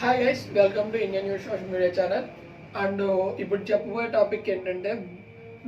Hi guys welcome to Indian news social media channel and ఇప్పుడు చెప్పబోయే topic ఏంటంటే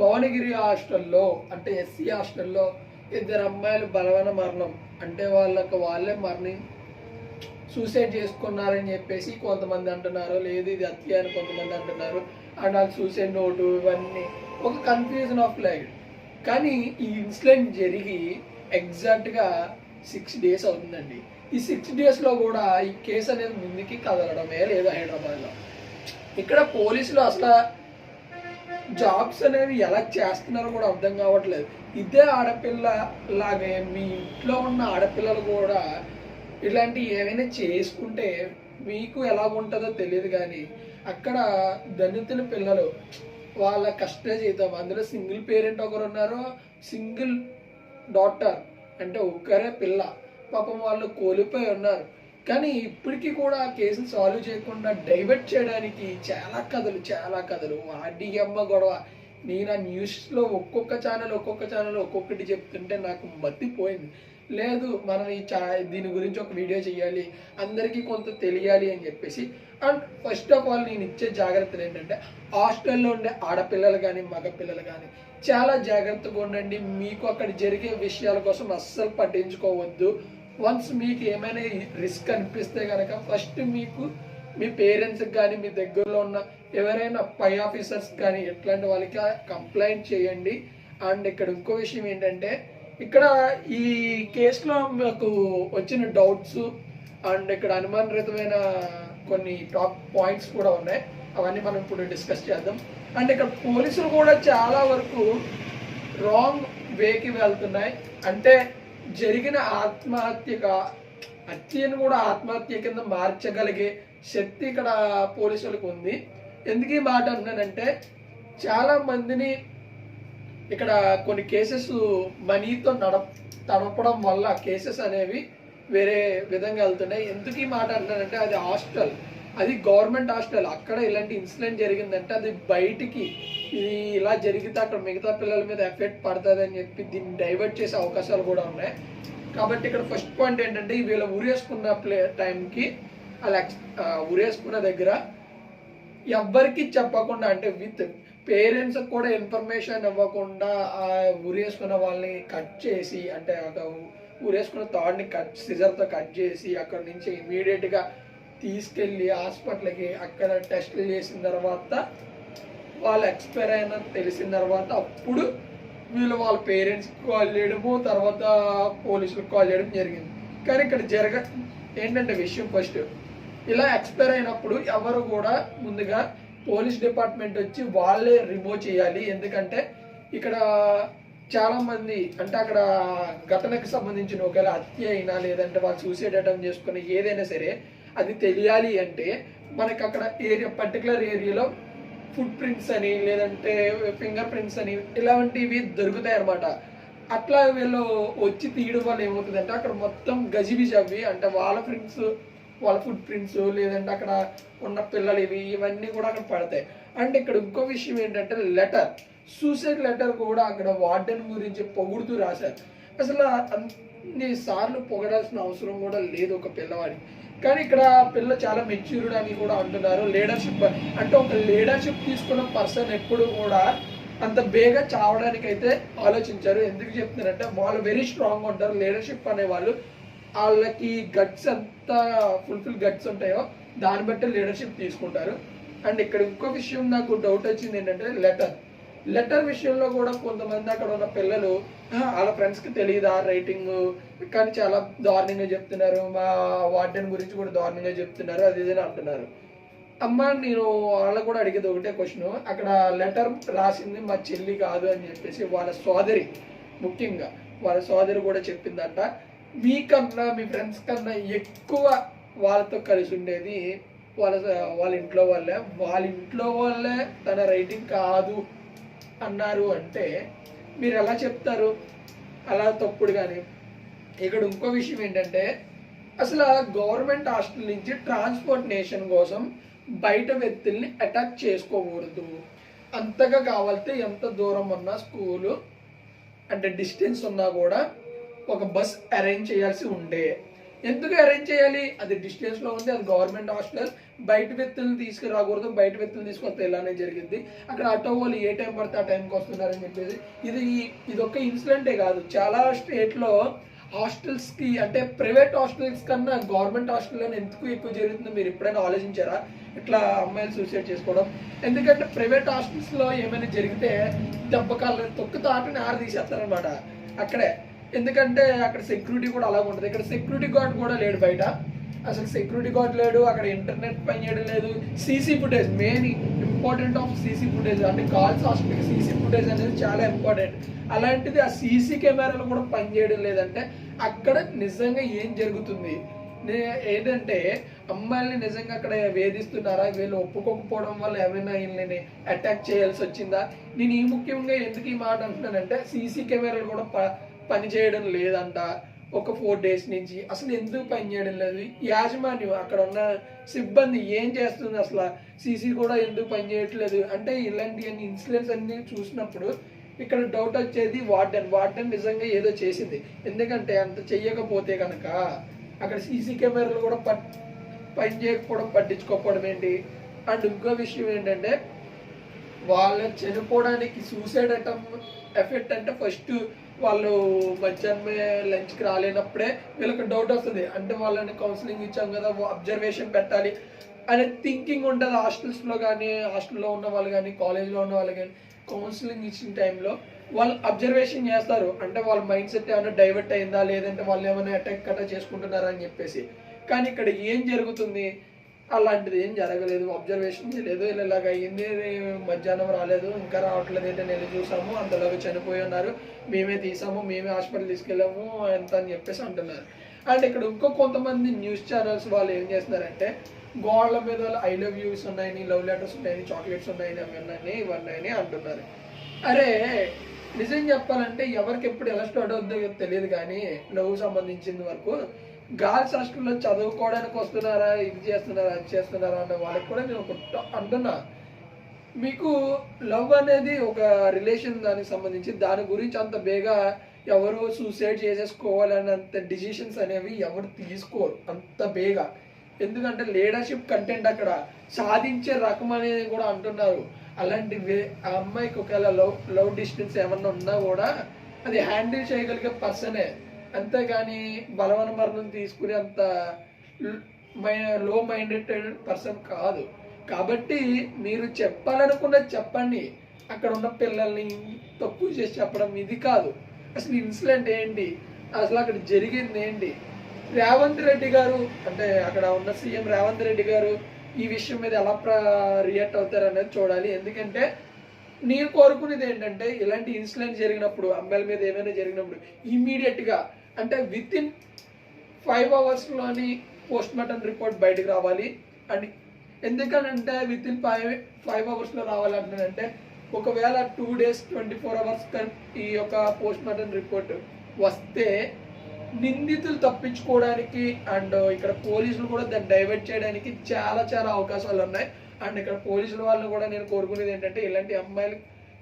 భువనగిరి హాస్టల్లో అంటే ఎస్సీ హాస్టల్లో ఇద్దరు అమ్మాయిలు బలవన మరణం. అంటే వాళ్ళకు వాళ్ళే మరణి సూసైడ్ చేసుకున్నారని చెప్పేసి కొంతమంది అంటున్నారు. లేదు ఇది హత్య అని కొంతమంది అంటున్నారు. అండ్ వాళ్ళు సూసైడ్ నోటు ఇవన్నీ ఒక కన్ఫ్యూజన్ ఆఫ్ లైఫ్ కానీ ఈ ఇన్సిడెంట్ జరిగి ఎగ్జాక్ట్గా సిక్స్ డేస్ అవుతుందండి. ఈ సిక్స్ డేస్లో కూడా ఈ కేసు అనేది ముందుకి కదలడమే లేదు హైదరాబాద్లో. ఇక్కడ పోలీసులు అసలు జాబ్స్ అనేవి ఎలా చేస్తున్నారో కూడా అర్థం కావట్లేదు. ఇదే ఆడపిల్ల లాగే మీ ఇంట్లో ఉన్న ఆడపిల్లలు కూడా ఇలాంటి ఏమైనా చేసుకుంటే మీకు ఎలా ఉంటుందో తెలియదు కానీ అక్కడ దళితుల పిల్లలు వాళ్ళ కష్ట జీతం అందులో సింగిల్ పేరెంట్ ఒకరు ఉన్నారు సింగిల్ డాటర్ అంటే ఒక్కరే పిల్ల. పాపం వాళ్ళు కోల్పోయి ఉన్నారు. కానీ ఇప్పటికీ కూడా ఆ కేసును సాల్వ్ చేయకుండా డైవర్ట్ చేయడానికి చాలా కథలు చాలా కథలు. ఆర్డీఎమ్మ గొడవ. నేను ఆ న్యూస్లో ఒక్కొక్క ఛానల్ ఒక్కొక్క ఛానల్ ఒక్కొక్కటి చెప్తుంటే నాకు మతిపోయింది. లేదు మనం ఈ చా దీని గురించి ఒక వీడియో చేయాలి అందరికీ కొంత తెలియాలి అని చెప్పేసి. అండ్ ఫస్ట్ ఆఫ్ ఆల్ నేను ఇచ్చే జాగ్రత్తలు ఏంటంటే హాస్టల్లో ఉండే ఆడపిల్లలు కానీ మగపిల్లలు కానీ చాలా జాగ్రత్తగా ఉండండి. మీకు అక్కడ జరిగే విషయాల కోసం అస్సలు పట్టించుకోవద్దు. వన్స్ మీకు ఏమైనా రిస్క్ అనిపిస్తే కనుక ఫస్ట్ మీకు మీ పేరెంట్స్కి కానీ మీ దగ్గరలో ఉన్న ఎవరైనా పై ఆఫీసర్స్ కానీ ఎట్లాంటి వాళ్ళకి కంప్లైంట్ చేయండి. అండ్ ఇక్కడ ఇంకో విషయం ఏంటంటే ఇక్కడ ఈ కేసులో మాకు వచ్చిన డౌట్స్ అండ్ ఇక్కడ అనుమానరహితమైన కొన్ని టాప్ పాయింట్స్ కూడా ఉన్నాయి. అవన్నీ మనం ఇప్పుడు డిస్కస్ చేద్దాం. అండ్ ఇక్కడ పోలీసులు కూడా చాలా వరకు రాంగ్ వేకి వెళ్తున్నాయి. అంటే జరిగిన ఆత్మహత్యగా హత్యను కూడా ఆత్మహత్య కింద మార్చగలిగే శక్తి ఇక్కడ పోలీసులకు ఉంది. ఎందుకు ఈ మాట అన్నానంటే చాలా మందిని ఇక్కడ కొన్ని కేసెస్ మనీతో నడ తడపడం వల్ల కేసెస్ అనేవి వేరే విధంగా వెళ్తున్నాయి. ఎందుకు ఈ మాట అంటానంటే అది హాస్టల్. అది గవర్నమెంట్ హాస్టల్. అక్కడ ఇలాంటి ఇన్సిడెంట్ జరిగిందంటే అది బయటికి ఇది ఇలా జరిగితే అక్కడ మిగతా పిల్లల మీద ఎఫెక్ట్ పడుతుంది అని చెప్పి దీన్ని డైవర్ట్ చేసే అవకాశాలు కూడా ఉన్నాయి. కాబట్టి ఇక్కడ ఫస్ట్ పాయింట్ ఏంటంటే వీళ్ళ ఉరేసుకున్న ప్లే టైంకి అలా ఉరేసుకున్న దగ్గర ఎవ్వరికి చెప్పకుండా అంటే విత్ పేరెంట్స్ కూడా ఇన్ఫర్మేషన్ ఇవ్వకుండా ఆ ఉరేసుకున్న వాళ్ళని కట్ చేసి అంటే ఒక ఉరేసుకున్న థాడ్ని కట్ సిజర్తో కట్ చేసి అక్కడ నుంచి ఇమీడియట్గా తీసుకెళ్ళి హాస్పిటల్కి అక్కడ టెస్టులు చేసిన తర్వాత వాళ్ళు ఎక్స్పైర్ అయిన తెలిసిన తర్వాత అప్పుడు వీళ్ళు వాళ్ళ పేరెంట్స్కి కాల్ చేయడము తర్వాత పోలీసులకు కాల్ చేయడం జరిగింది. కానీ ఇక్కడ జరగ ఏంటంటే విషయం ఫస్ట్ ఇలా ఎక్స్పైర్ అయినప్పుడు ఎవరు కూడా ముందుగా పోలీస్ డిపార్ట్మెంట్ వచ్చి వాళ్ళే రిమూవ్ చేయాలి. ఎందుకంటే ఇక్కడ చాలామంది అంటే అక్కడ ఘటనకు సంబంధించిన ఒకవేళ హత్య అయినా లేదంటే వాళ్ళు సూసైడ్ అటెంప్ట్ చేసుకుని ఏదైనా సరే అది తెలియాలి అంటే మనకి అక్కడ ఏరియా పర్టికులర్ ఏరియాలో ఫుట్ ప్రింట్స్ అని లేదంటే ఫింగర్ ప్రింట్స్ అని ఇలాంటివి దొరుకుతాయి అనమాట అట్లా వీళ్ళు వచ్చి తీయడం వల్ల ఏమవుతుందంటే అక్కడ మొత్తం గజిబిజి అవి అంటే వాళ్ళ ప్రింట్స్ వాళ్ళ ఫుట్ ప్రింట్స్ లేదంటే అక్కడ ఉన్న పిల్లలు ఇవి ఇవన్నీ కూడా అక్కడ పడతాయి. అండ్ ఇక్కడ ఇంకో విషయం ఏంటంటే లెటర్ సూసైడ్ లెటర్ కూడా అక్కడ వార్డెన్ గురించి పొగుడుతూ రాశారు. అసలు అన్ని సార్లు పొగడాల్సిన అవసరం కూడా లేదు ఒక పిల్లవాడికి. కానీ ఇక్కడ పిల్ల చాలా మెచ్యూర్డ్ అని కూడా అంటున్నారు. లీడర్షిప్ అంటే ఒక లీడర్షిప్ తీసుకున్న పర్సన్ ఎప్పుడు కూడా అంత బేగా చావడానికి అయితే ఆలోచించారు. ఎందుకు చెప్తున్నారంటే వాళ్ళు వెరీ స్ట్రాంగ్ ఉంటారు. లీడర్షిప్ అనే వాళ్ళు వాళ్ళకి గట్స్ ఎంత ఫుల్ఫిల్ గట్స్ ఉంటాయో దాన్ని బట్టి లీడర్షిప్ తీసుకుంటారు. అండ్ ఇక్కడ ఇంకో విషయం నాకు డౌట్ వచ్చింది ఏంటంటే లెటర్ లెటర్ విషయంలో కూడా కొంతమంది అక్కడ ఉన్న పిల్లలు వాళ్ళ ఫ్రెండ్స్కి తెలియదు ఆ రైటింగ్ కానీ చాలా దారుణంగా చెప్తున్నారు. మా వార్డెన్ గురించి కూడా దారుణంగా చెప్తున్నారు. అది ఇదని అంటున్నారు. అమ్మ నేను వాళ్ళకు కూడా అడిగేది ఒకటే క్వశ్చన్ అక్కడ లెటర్ రాసింది మా చెల్లి కాదు అని చెప్పేసి వాళ్ళ సోదరి ముఖ్యంగా వాళ్ళ సోదరి కూడా చెప్పిందంట. మీకన్నా మీ ఫ్రెండ్స్ కన్నా ఎక్కువ వాళ్ళతో కలిసి ఉండేది వాళ్ళ వాళ్ళ ఇంట్లో వాళ్ళే. వాళ్ళ ఇంట్లో వాళ్ళే తన రైటింగ్ కాదు అన్నారు అంటే మీరు ఎలా చెప్తారు? అలా తప్పుడు కానీ ఇక్కడ ఇంకో విషయం ఏంటంటే అసలు గవర్నమెంట్ హాస్టల్ నుంచి ట్రాన్స్పోర్టేషన్ కోసం బయట వ్యక్తుల్ని అటాక్ చేసుకోకూడదు. అంతగా కావాలితే ఎంత దూరం ఉన్నా స్కూలు అంటే డిస్టెన్స్ ఉన్నా కూడా ఒక బస్ అరేంజ్ చేయాల్సి ఉండే. ఎందుకు అరేంజ్ చేయాలి? అది డిస్టెన్స్లో ఉంది అది గవర్నమెంట్ హాస్టల్ బయట వ్యక్తులను తీసుకురాకూడదు బయట వ్యక్తులు తీసుకొస్తే ఇలానే జరిగింది అక్కడ ఆటో వాళ్ళు ఏ టైం పడితే ఆ టైంకి వస్తున్నారని చెప్పేసి. ఇది ఇది ఒక ఇన్సిడెంటే కాదు. చాలా స్టేట్లో హాస్టల్స్కి అంటే ప్రైవేట్ హాస్టల్స్ కన్నా గవర్నమెంట్ హాస్టల్లో ఎందుకు ఎక్కువ జరుగుతుందో మీరు ఎప్పుడైనా ఆలోచించారా? ఇట్లా అమ్మాయిలు సూసైడ్ చేసుకోవడం? ఎందుకంటే ప్రైవేట్ హాస్టల్స్లో ఏమైనా జరిగితే దెబ్బకాలు తొక్కుతో ఆటని ఆర తీసేస్తారనమాట అక్కడే. ఎందుకంటే అక్కడ సెక్యూరిటీ కూడా అలాగ ఉంటుంది. ఇక్కడ సెక్యూరిటీ గార్డ్ కూడా లేడు బయట. అసలు సెక్యూరిటీ గార్డ్ లేడు అక్కడ ఇంటర్నెట్ పని చేయడం లేదు. CC footage main important of CC footage అంటే కాల్స్ హాస్పిటల్కి సీసీ ఫుటేజ్ అనేది చాలా ఇంపార్టెంట్ అలాంటిది ఆ సీసీ కెమెరాలు కూడా పనిచేయడం లేదంటే అక్కడ నిజంగా ఏం జరుగుతుంది? ఏంటంటే అమ్మాయిల్ని నిజంగా అక్కడ వేధిస్తున్నారా? వీళ్ళు ఒప్పుకోకపోవడం వల్ల ఏమైనా వీళ్ళని అటాక్ చేయాల్సి వచ్చిందా? నేను ఈ ముఖ్యంగా ఎందుకు ఈ మాట అంటున్నానంటే సీసీ కెమెరాలు కూడా ప పని చేయడం లేదంట. ఒక ఫోర్ డేస్ నుంచి. అసలు ఎందుకు పని చేయడం లేదు? యాజమాన్యం అక్కడ ఉన్న సిబ్బంది ఏం చేస్తుంది అసలు? సీసీ కూడా ఎందుకు పని చేయట్లేదు? అంటే ఇలాంటి అన్ని ఇన్సిడెంట్స్ అన్ని చూసినప్పుడు ఇక్కడ డౌట్ వచ్చేది వార్డెన్. వార్డెన్ నిజంగా ఏదో చేసింది. ఎందుకంటే అంత చెయ్యకపోతే కనుక అక్కడ సీసీ కెమెరాలు కూడా పట్ పని చేయకపోవడం పట్టించుకోకపోవడం ఏంటి? అండ్ ఇంకో విషయం ఏంటంటే వాళ్ళ చనిపోవడానికి సూసైడ్ అటెంప్ ఎఫెక్ట్ అంటే ఫస్ట్ వాళ్ళు మధ్యాహ్నమే లంచ్కి రాలేనప్పుడే వీళ్ళకి డౌట్ వస్తుంది. అంటే వాళ్ళని కౌన్సిలింగ్ ఇచ్చాం కదా అబ్జర్వేషన్ పెట్టాలి అనే థింకింగ్ ఉంటుంది హాస్టల్స్లో కానీ హాస్టల్లో ఉన్న వాళ్ళు కానీ కాలేజ్లో ఉన్న వాళ్ళు కానీ కౌన్సిలింగ్ ఇచ్చిన టైంలో వాళ్ళు అబ్జర్వేషన్ చేస్తారు. అంటే వాళ్ళ మైండ్ సెట్ ఏమైనా డైవర్ట్ అయిందా లేదంటే వాళ్ళు ఏమైనా అటాక్ కట్టా చేసుకుంటున్నారా అని చెప్పేసి. కానీ ఇక్కడ ఏం జరుగుతుంది? అలాంటిది ఏం జరగలేదు. అబ్జర్వేషన్ చేయలేదు. ఇలా ఇలాగ అయ్యింది. మధ్యాహ్నం రాలేదు. ఇంకా రావట్లేదు అయితే నేను చూసాము. అంతలోగా చనిపోయి ఉన్నారు. మేమే తీసాము. మేమే హాస్పిటల్ తీసుకెళ్ళాము ఎంత అని చెప్పేసి అంటున్నారు. అండ్ ఇక్కడ ఇంకో కొంతమంది న్యూస్ ఛానల్స్ వాళ్ళు ఏం చేస్తున్నారంటే గోడల మీద ఐ లవ్ యూస్ ఉన్నాయని లవ్ లెటర్స్ ఉన్నాయని చాక్లెట్స్ ఉన్నాయని అవి ఉన్నాయని ఇవన్నీ అంటున్నారు. అరే నిజం చెప్పాలంటే ఎవరికి ఎప్పుడు ఎలా స్టార్ట్ అవుతుందో తెలియదు కానీ లవ్ సంబంధించింది వరకు గాలి హాస్టల్లో చదువుకోవడానికి వస్తున్నారా ఇది చేస్తున్నారా అది చేస్తున్నారా అన్న వాళ్ళకి కూడా నేను ఒక అంటున్నా. మీకు లవ్ అనేది ఒక రిలేషన్ దానికి సంబంధించి దాని గురించి అంత బేగా ఎవరు సూసైడ్ చేసేసుకోవాలన్నంత డిసిషన్స్ అనేవి ఎవరు తీసుకోరు అంత బేగా. ఎందుకంటే లీడర్షిప్ కంటెంట్ అక్కడ సాధించే రకం అనేది కూడా అంటున్నారు. అలాంటి ఆ అమ్మాయికి ఒకవేళ లవ్ లవ్ డిస్టెన్స్ ఏమన్నా ఉన్నా కూడా అది హ్యాండిల్ చేయగలిగే పర్సనే. అంతేగాని బలవన మరణం తీసుకునే అంత లో మైండెడ్ పర్సన్ కాదు. కాబట్టి మీరు చెప్పాలనుకున్నది చెప్పండి. అక్కడ ఉన్న పిల్లల్ని తప్పు చేసి చెప్పడం ఇది కాదు. అసలు ఇన్సిడెంట్ ఏంటి? అసలు అక్కడ జరిగింది ఏంటి? రేవంత్ రెడ్డి గారు అంటే అక్కడ ఉన్న సీఎం రేవంత్ రెడ్డి గారు ఈ విషయం మీద ఎలా రియాక్ట్ అవుతారు అనేది చూడాలి. ఎందుకంటే నేను కోరుకునేది ఏంటంటే ఇలాంటి ఇన్సిడెంట్ జరిగినప్పుడు అమ్మాయిల మీద ఏమైనా జరిగినప్పుడు ఇమీడియట్గా అంటే విత్ ఇన్ ఫైవ్ అవర్స్లోని పోస్ట్ మార్టం రిపోర్ట్ బయటకు రావాలి. అండ్ ఎందుకనంటే విత్ ఇన్ ఫైవ్ ఫైవ్ అవర్స్లో రావాలంటే ఒకవేళ two days twenty four hours ఈ యొక్క పోస్ట్ మార్టం రిపోర్ట్ వస్తే నిందితులు తప్పించుకోవడానికి అండ్ ఇక్కడ పోలీసులు కూడా దాన్ని డైవర్ట్ చేయడానికి చాలా చాలా అవకాశాలు ఉన్నాయి. అండ్ ఇక్కడ పోలీసుల వాళ్ళు కూడా నేను కోరుకునేది ఏంటంటే ఇలాంటి అమ్మాయిలు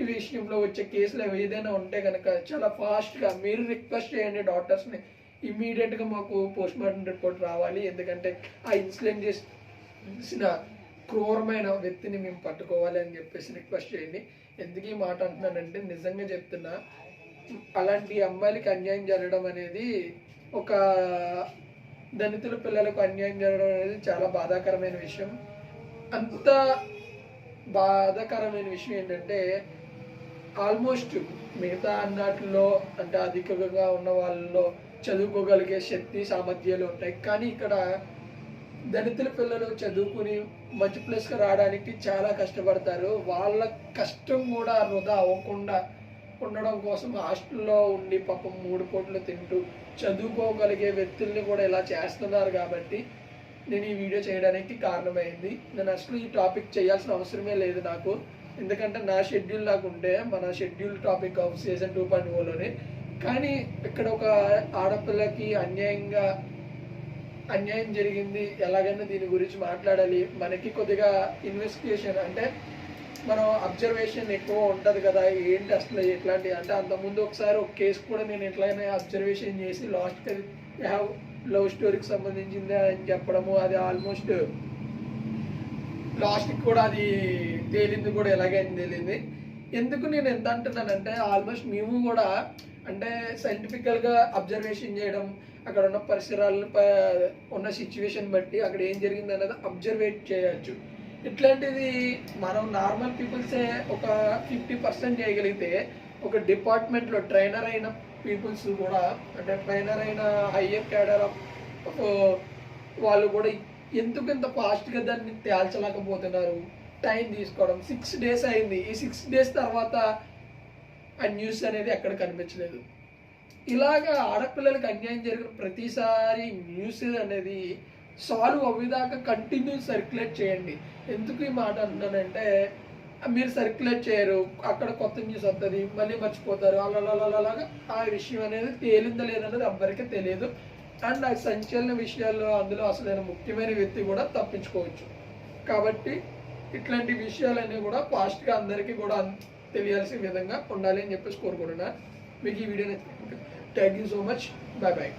ఈ విషయంలో వచ్చే కేసులు ఏదైనా ఉంటే కనుక చాలా ఫాస్ట్గా మీరు రిక్వెస్ట్ చేయండి డాక్టర్స్ని ఇమీడియట్గా మాకు పోస్ట్ మార్టం రిపోర్ట్ రావాలి. ఎందుకంటే ఆ ఇన్సిడెంట్ చేసిన క్రూరమైన వ్యక్తిని మేము పట్టుకోవాలి అని చెప్పేసి రిక్వెస్ట్ చేయండి. ఎందుకు ఈ మాట అంటున్నానంటే నిజంగా చెప్తున్నా. అలాంటి అమ్మాయిలకి అన్యాయం జరగడం అనేది ఒక దళితుల పిల్లలకు అన్యాయం జరగడం అనేది చాలా బాధాకరమైన విషయం. అంత బాధాకరమైన విషయం ఏంటంటే ఆల్మోస్ట్ మిగతా అన్నట్లో అంటే అధికంగా ఉన్న వాళ్ళలో చదువుకోగలిగే శక్తి సామర్థ్యాలు ఉంటాయి. కానీ ఇక్కడ దళితుల పిల్లలు చదువుకుని మంచి ప్లేస్కి రావడానికి చాలా కష్టపడతారు. వాళ్ళ కష్టం కూడా వృధా అవ్వకుండా ఉండడం కోసం హాస్టల్లో ఉండి పాపం మూడు పూటలు తింటూ చదువుకోగలిగే వ్యక్తుల్ని కూడా ఇలా చేస్తున్నారు కాబట్టి నేను ఈ వీడియో చేయడానికి కారణమైంది. నేను అసలు ఈ టాపిక్ చేయాల్సిన అవసరమే లేదు నాకు. ఎందుకంటే నా షెడ్యూల్ నాకు ఉంటే మన schedule topic of season two point ఓలోనే. కానీ ఇక్కడ ఒక ఆడపిల్లకి అన్యాయంగా అన్యాయం జరిగింది ఎలాగైనా దీని గురించి మాట్లాడాలి. మనకి కొద్దిగా ఇన్వెస్టిగేషన్ అంటే మనం అబ్జర్వేషన్ ఎక్కువ ఉంటుంది కదా ఏంటి అసలు ఎట్లాంటి అంటే అంతకుముందు ఒకసారి ఒక కేసు కూడా నేను ఎట్లయినా అబ్జర్వేషన్ చేసి లాస్ట్కి హ్యావ్ లవ్ స్టోరీకి సంబంధించింది అని చెప్పడము అది ఆల్మోస్ట్ లాస్ట్కి కూడా అది తేలింది కూడా ఎలాగైంది తేలింది. ఎందుకు నేను ఎంత అంటున్నానంటే ఆల్మోస్ట్ మేము కూడా అంటే సైంటిఫికల్గా అబ్జర్వేషన్ చేయడం అక్కడ ఉన్న పరిసరాలను ప- ఉన్న సిచ్యువేషన్ బట్టి అక్కడ ఏం జరిగింది అనేది అబ్జర్వేట్ చేయొచ్చు. ఇట్లాంటిది మనం నార్మల్ పీపుల్సే ఒక ఫిఫ్టీ పర్సెంట్ చేయగలిగితే ఒక డిపార్ట్మెంట్లో ట్రైనర్ అయిన పీపుల్స్ కూడా అంటే ట్రైనర్ అయిన హయ్యర్ క్యాడర్ ఆఫ్ వాళ్ళు కూడా ఎందుకు ఇంత ఫాస్ట్గా దాన్ని తేల్చలేకపోతున్నారు? టైం తీసుకోవడం. సిక్స్ డేస్ అయింది. ఈ సిక్స్ డేస్ తర్వాత ఆ న్యూస్ అనేది ఎక్కడ కనిపించలేదు. ఇలాగా ఆడపిల్లలకు అన్యాయం జరిగిన ప్రతిసారి న్యూస్ అనేది సాల్వ్ అవ్వేదాకా కంటిన్యూ సర్క్యులేట్ చేయండి. ఎందుకు ఈ మాట అంటున్నానంటే మీరు సర్క్యులేట్ చేయరు. అక్కడ కొత్త న్యూస్ వస్తుంది మళ్ళీ మర్చిపోతారు. అలాగా ఆ విషయం అనేది తేలిందా లేదన్నది ఎవ్వరికీ తెలియదు. అండ్ ఆ సంచలన విషయాల్లో అందులో అసలైన ముఖ్యమైన వ్యక్తి కూడా తప్పించుకోవచ్చు. కాబట్టి ఇట్లాంటి విషయాలన్నీ కూడా ఫాస్ట్గా అందరికీ కూడా తెలియాల్సిన విధంగా ఉండాలి అని చెప్పేసి కోరుకుంటున్నాను మీకు ఈ వీడియో నచ్చింది thank you so much bye bye